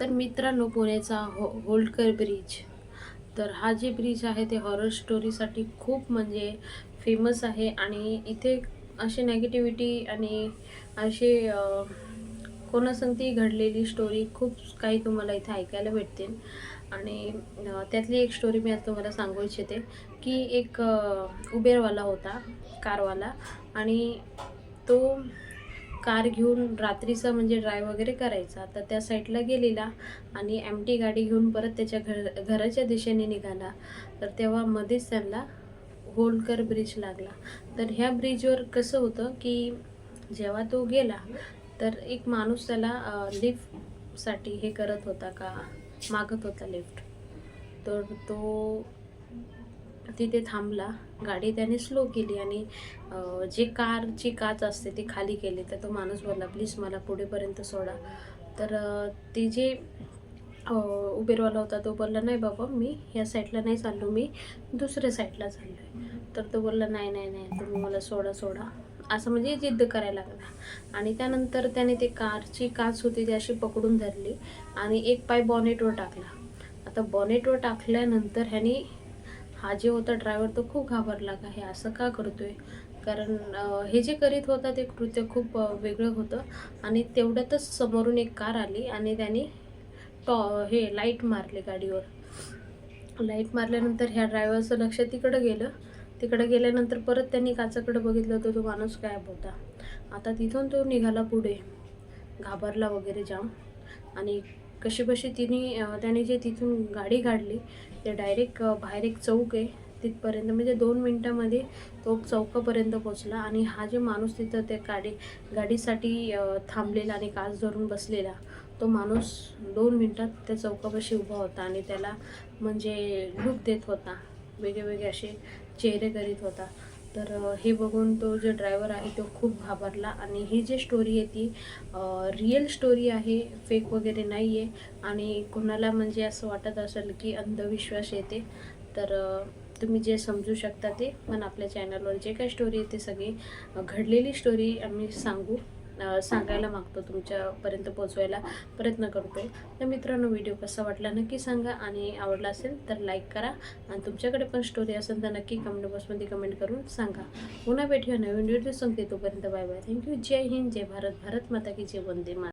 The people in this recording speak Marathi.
तर मित्रांनो पुण्याचा हो होल्डकर ब्रिज. तर हा जे ब्रिज आहे ते हॉरर स्टोरीसाठी खूप म्हणजे फेमस आहे आणि इथे अशी नेगेटिव्हिटी आणि असे कोणासंगती घडलेली स्टोरी खूप काही तुम्हाला इथे ऐकायला भेटतील. आणि त्यातली एक स्टोरी मी आज तुम्हाला सांगू इच्छिते की एक उबेरवाला होता कारवाला. आणि तो कार घेऊन रात्रीचा म्हणजे ड्राईव्ह वगैरे करायचा तर त्या साईडला गेलेला आणि एम टी गाडी घेऊन परत त्याच्या घर घराच्या दिशेने निघाला. तर तेव्हा मध्येच त्यांना होलकर ब्रिज लागला. तर ह्या ब्रिजवर कसं होतं की जेव्हा तो गेला तर एक माणूस त्याला लिफ्टसाठी हे करत होता का मागत होता लिफ्ट तर तो तिथे थांबला. गाडी त्याने स्लो केली आणि जे कारची काच असते ती खाली केली तर तो माणूस बोलला प्लीज मला पुढेपर्यंत सोडा. तर ते जे उबेरवाला होता तो बोलला नाही बाबा मी या साईडला नाही चाललो मी दुसऱ्या साईडला चाललो आहे तर तो बोलला नाही नाही नाही तुम्ही मला सोडा सोडा. असं म्हणजे जिद्द करायला लागला. आणि त्यानंतर त्याने ते कारची काच होती ती अशी पकडून धरली आणि एक पाय बॉनेटवर टाकला. आता बॉनेटवर टाकल्यानंतर ह्याने हा जे होता ड्रायव्हर तो खूप घाबरला का हे असं का करतोय? कारण हे जे करीत होता ते कृत्य खूप वेगळं होतं. आणि तेवढ्यातच समोरून एक कार आली आणि त्याने टॉ हे लाइट मारले गाडीवर. लाइट मारल्यानंतर ह्या ड्रायव्हरचं लक्ष तिकडं गेलं. तिकडं गेल्यानंतर परत त्यांनी काचाकडे बघितलं तर तो माणूस गायब होता. आता तिथून तो निघाला पुढे. घाबरला वगैरे जाम. आणि कशीबशी तिने त्याने जे तिथून गाडी काढली ते डायरेक्ट बाहेर एक चौक आहे. तिथपर्यंत म्हणजे दोन मिनटामध्ये तो चौकापर्यंत पोचला आणि हा जे माणूस तिथं त्या गाडी गाडीसाठी थांबलेला आणि काच धरून बसलेला तो माणूस दोन मिनटात त्या चौकापाशी उभा होता आणि त्याला म्हणजे लूक देत होता. वेगळे वेगळे असे चेहरे करीत होता. तर हे बघून तो जो ड्रायव्हर आहे तो खूप घाबरला आणि ही जी स्टोरी आहे ती रिअल स्टोरी आहे फेक वगैरे नाही आहे आणि कोणाला म्हणजे असं वाटत असेल की अंधविश्वास येते तर तुम्ही जे समजू शकता ते पण आपल्या चॅनलवर जे काही स्टोरी आहे ते सगळी घडलेली स्टोरी आम्ही सांगू. सांगायला मागतो तुमच्यापर्यंत पोचवायला प्रयत्न करतो तर मित्रांनो व्हिडिओ कसा वाटला नक्की सांगा आणि आवडला असेल तर लाईक करा आणि तुमच्याकडे पण स्टोरी असेल तर नक्की कमेंट बॉक्समध्ये कमेंट करून सांगा. पुन्हा भेटूया नवीन व्हिडिओ सांगते तोपर्यंत बाय बाय थँक्यू जय हिंद जय भारत. भारत माता की जय. वंदे माता